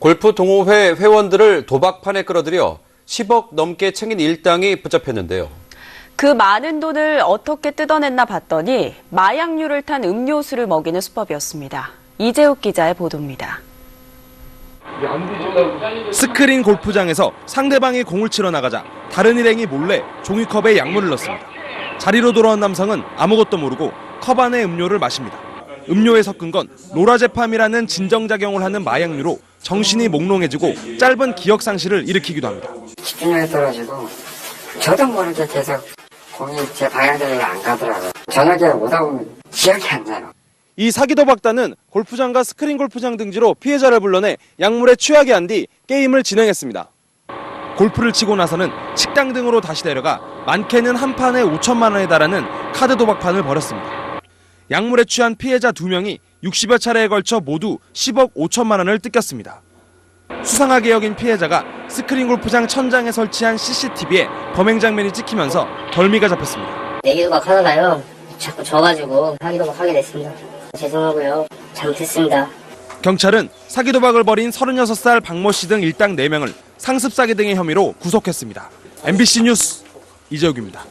골프 동호회 회원들을 도박판에 끌어들여 10억 넘게 챙긴 일당이 붙잡혔는데요. 그 많은 돈을 어떻게 뜯어냈나 봤더니 마약류를 탄 음료수를 먹이는 수법이었습니다. 이재욱 기자의 보도입니다. 스크린 골프장에서 상대방이 공을 치러 나가자 다른 일행이 몰래 종이컵에 약물을 넣습니다. 자리로 돌아온 남성은 아무것도 모르고 컵 안에 음료를 마십니다. 음료에 섞은 건 로라제팜이라는 진정작용을 하는 마약류로 정신이 몽롱해지고 짧은 기억 상실을 일으키기도 합니다. 집중력이 떨어지고 저도 모르게 계속 공이 제 방향대로 안 가더라고요. 저녁에 오다 보면 기억이 안 나요. 이 사기 도 박단은 골프장과 스크린 골프장 등지로 피해자를 불러내 약물에 취하게 한 뒤 게임을 진행했습니다. 골프를 치고 나서는 식당 등으로 다시 데려가 많게는 한 판에 5천만 원에 달하는 카드 도박판을 벌였습니다. 약물에 취한 피해자 2명이 60여 차례에 걸쳐 모두 10억 5천만 원을 뜯겼습니다. 수상하게 여긴 피해자가 스크린 골프장 천장에 설치한 CCTV에 범행 장면이 찍히면서 덜미가 잡혔습니다. 내기도박 하다가요 자꾸 져가지고 사기도박 하게 됐습니다 죄송하고요 잘못했습니다 경찰은 사기 도박을 벌인 36살 박모 씨 등 일당 4명을 상습 사기 등의 혐의로 구속했습니다. MBC 뉴스 이재욱입니다.